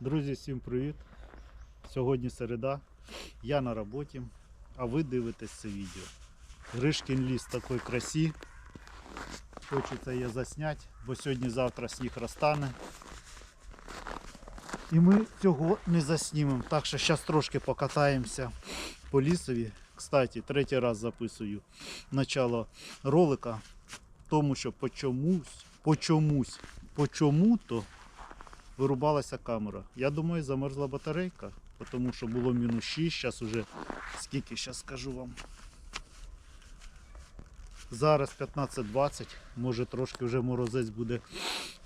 Друзі, всім привіт! Сьогодні середа, я на роботі, а ви дивитесь це відео. Гришкін ліс в такій красі. Хочеться її засняти, бо сьогодні-завтра сніг розтане. І ми цього не заснімемо. Так що зараз трошки покатаємося по лісові. Кстати, третій раз записую начало ролика, тому що по чомусь, по чомусь, по чому-то вирубалася камера. Я думаю, замерзла батарейка, тому що було мінус 6, зараз уже скільки, зараз скажу вам. Зараз 15-20, може трошки вже морозець буде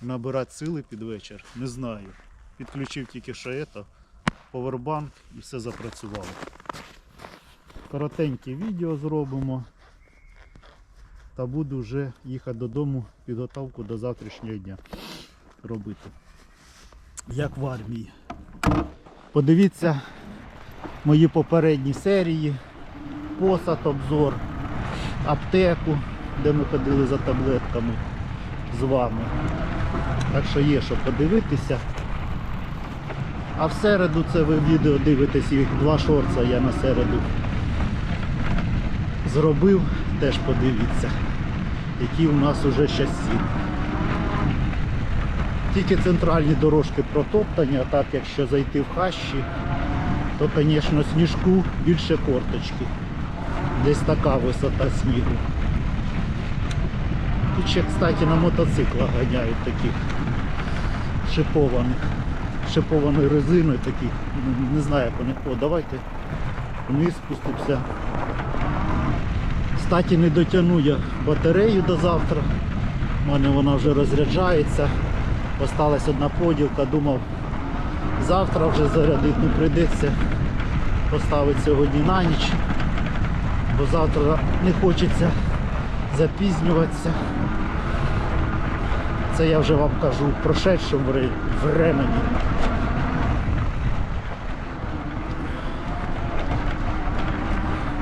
набирати сили під вечір. Не знаю. Підключив тільки ето, повербанк і все запрацювало. Коротеньке відео зробимо. Та буду вже їхати додому підготовку до завтрашнього дня робити як в армії. Подивіться мої попередні серії, посад, обзор, аптеку, де ми ходили за таблетками з вами. Так що є що подивитися. А в середу це ви відео дивитесь, їх два шорца я на середу зробив, теж подивіться, які у нас уже щасті. Тільки центральні дорожки протоптані, а так якщо зайти в хащі, то, звісно, сніжку більше корточки. Десь така висота снігу. Тут ще, кстати, на мотоциклах ганяють таких шипованих, шипованою резиною таких. Не знаю, як вони. О, давайте вниз спустимося. Кстати, не дотягну я батарею до завтра. У мене вона вже розряджається. Осталась одна поділка, думав завтра вже зарядити не прийдеться поставити сьогодні на ніч, бо завтра не хочеться запізнюватися. Це я вже вам кажу в прошедшому времені.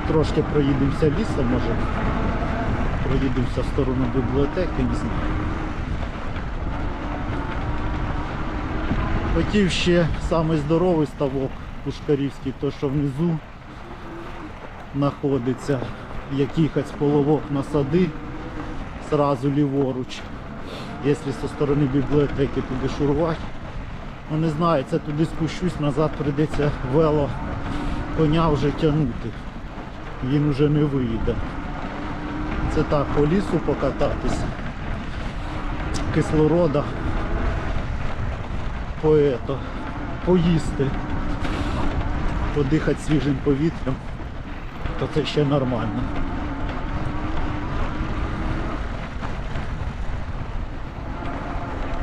Трошки проїдемося лісом, може. Проїдемося в сторону бібліотеки, не знаю. Хотів ще самий здоровий ставок Пушкарівський, то що внизу знаходиться, як їхати половок на сади, зразу ліворуч. Якщо зі сторони бібліотеки туди шурувати. Ну не знаю, це туди спущусь, назад прийдеться вело коня вже тягнути. Він вже не вийде. Це так, по лісу покататись. Кислорода поето, поїсти, подихати свіжим повітрям, то це ще нормально.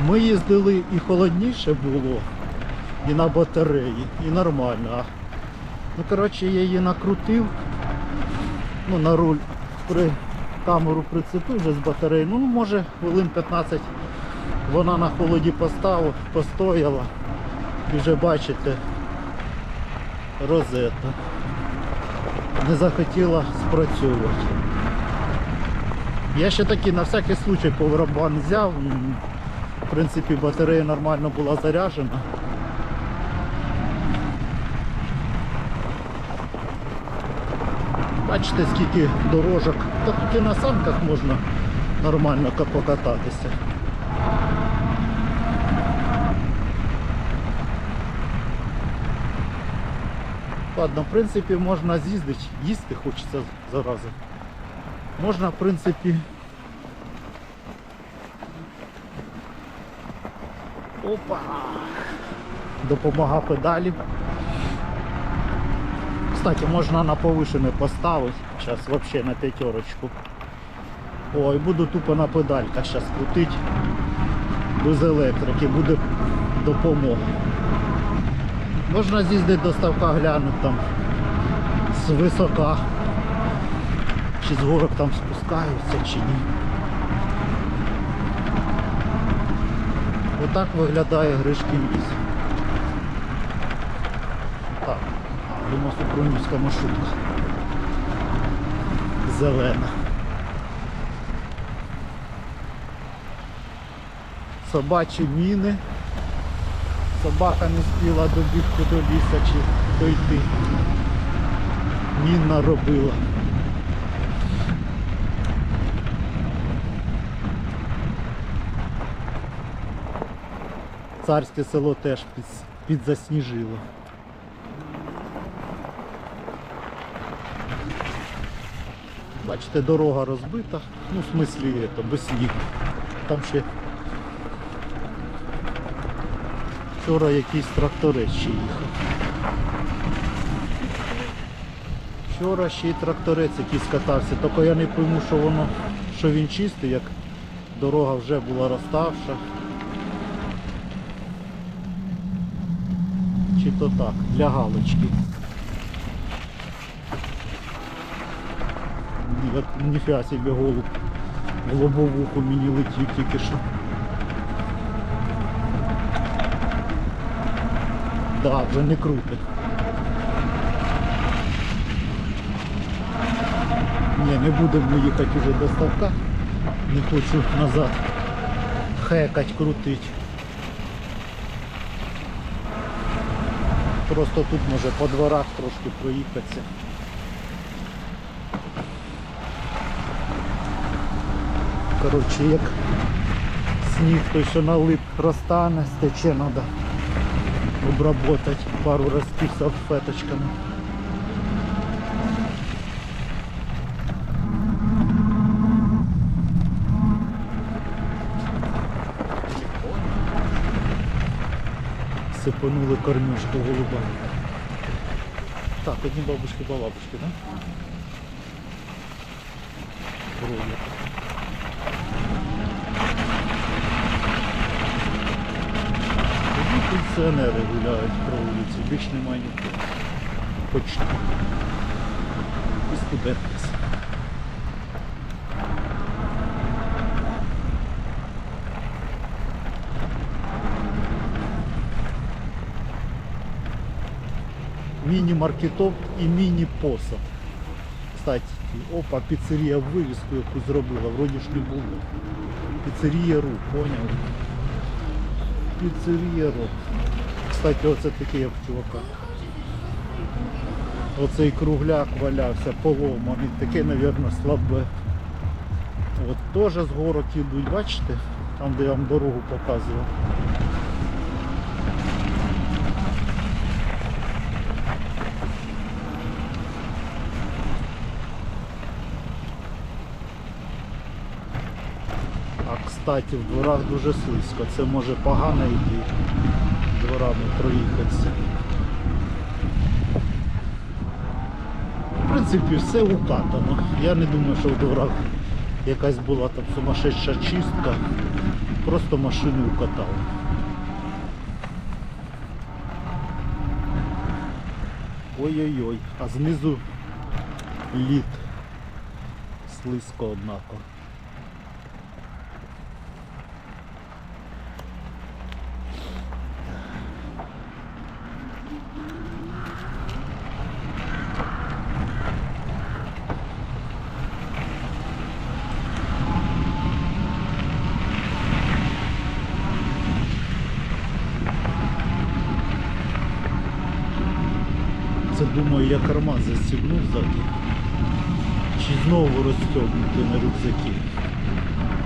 Ми їздили і холодніше було, і на батареї, і нормально. Ну, коротше, я її накрутив, ну, на руль при камеру прицепив вже з батареї. Ну, може, хвилин 15 вона на холоді поставила, постояла. Вже бачите, розета. Не захотіла спрацьовувати. Я ще таки на всякий случай повербан взяв. В принципі, батарея нормально була заряджена. Бачите, скільки дорожок. Та тут і на санках можна нормально покататися. Ладно, в принципі, можна з'їздити, їсти хочеться зарази. Можна, в принципі. Опа! Допомога педалі. Кстати, можна на повишене поставити. Зараз взагалі на п'ятерочку. Ой, буду тупо на педальках зараз крутити. Без електрики буде допомога. Можна з'їздити до ставка глянути там з висока. Чи з горок там спускаються, чи ні. Отак виглядає Гришкін ліс. Так, думав Супрунівська маршрутка. Зелена. Собачі міни. Собака не спіла добігти до ліса чи дойти. Мінна робила. Царське село теж під, підзасніжило. Бачите, дорога розбита, ну в смислі без снігу. Там ще вчора якийсь тракторець ще їхав. Вчора ще й тракторець якийсь катався, тільки я не пойму, що воно, що він чистий, як дорога вже була розставша. Чи то так, для галочки. Ні, от Ніфіга собі голуб в лобовуху мені летів тільки що. Да, вже не крутить. Ні, не будемо їхати вже до ставка. Не хочу назад хекать, крутить. Просто тут може по дворах трошки проїхатися. Коротше, як сніг той, що налип, розтане, стече, треба обработати пару разів салфеточками. Сипанули кормежку голуба. Так, одні бабушки балабушки, да? Кров'я. Пенсіонери гуляють по вулиці, більш немає нікого. Почти. І студенти. Міні-маркетоп і міні-посад. Кстати, опа, піцерія вивіску яку зробила, вроді ж не було. Піцерія Ру, поняв? Піцерія Кстати, оце такий як чувака. Оцей кругляк валявся, поломаний, таке, мабуть, слабе. От теж з горок ідуть, бачите? Там, де я вам дорогу показував. А кстати, в дворах дуже слизько. Це може погано йти дворами проїхатися. В принципі, все укатано. Я не думаю, що в дворах якась була там сумасшедша чистка. Просто машину укатали. Ой-ой-ой, а знизу лід. Слизько однако. Це думаю, я карман застігнув ззаді. Чи знову розстегнути на рюкзаки.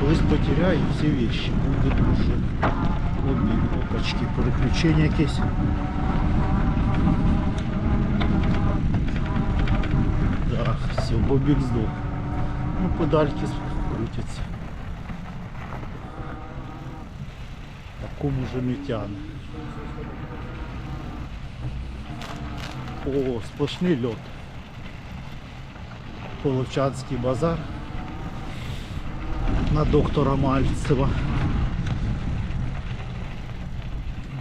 Колись потеряю всі вещи, буде дуже обід, опачки, переключення якесь. Да, все, бобік здох. Ну, подальки крутяться. А кум уже не тягне. О, сплошний льот. Половчанський базар на доктора Мальцева.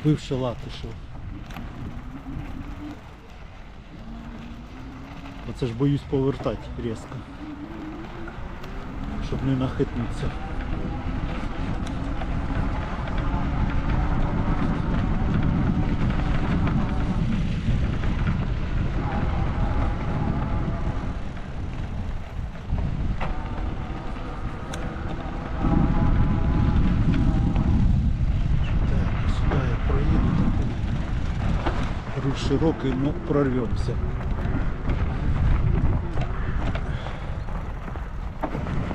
Бивше Латишева. Оце ж боюсь повертати різко. Щоб не нахитнутися. Так, сюди я проїду, так Руль широкий, ну прорвемся.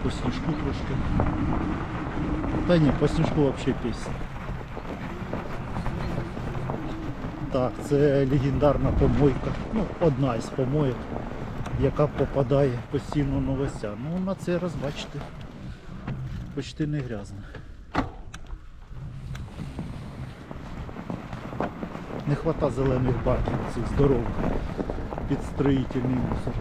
По снежку трошки. Та ні, по снежку взагалі пісня. Так, це легендарна помойка. Ну, одна із помоїк, яка попадає постійно в новостя. Ну, на цей раз, бачите, почти не грязна. Не хвата зелених баків, цих здорових під строїтельний мусор.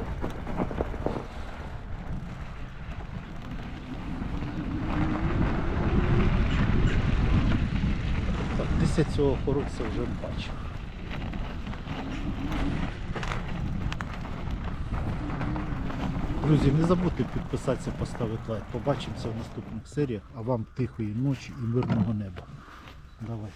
Так, десь я цього хорокса вже бачив. Друзі, не забудьте підписатися, поставити лайк. Побачимося в наступних серіях, а вам тихої ночі і мирного неба. Давай.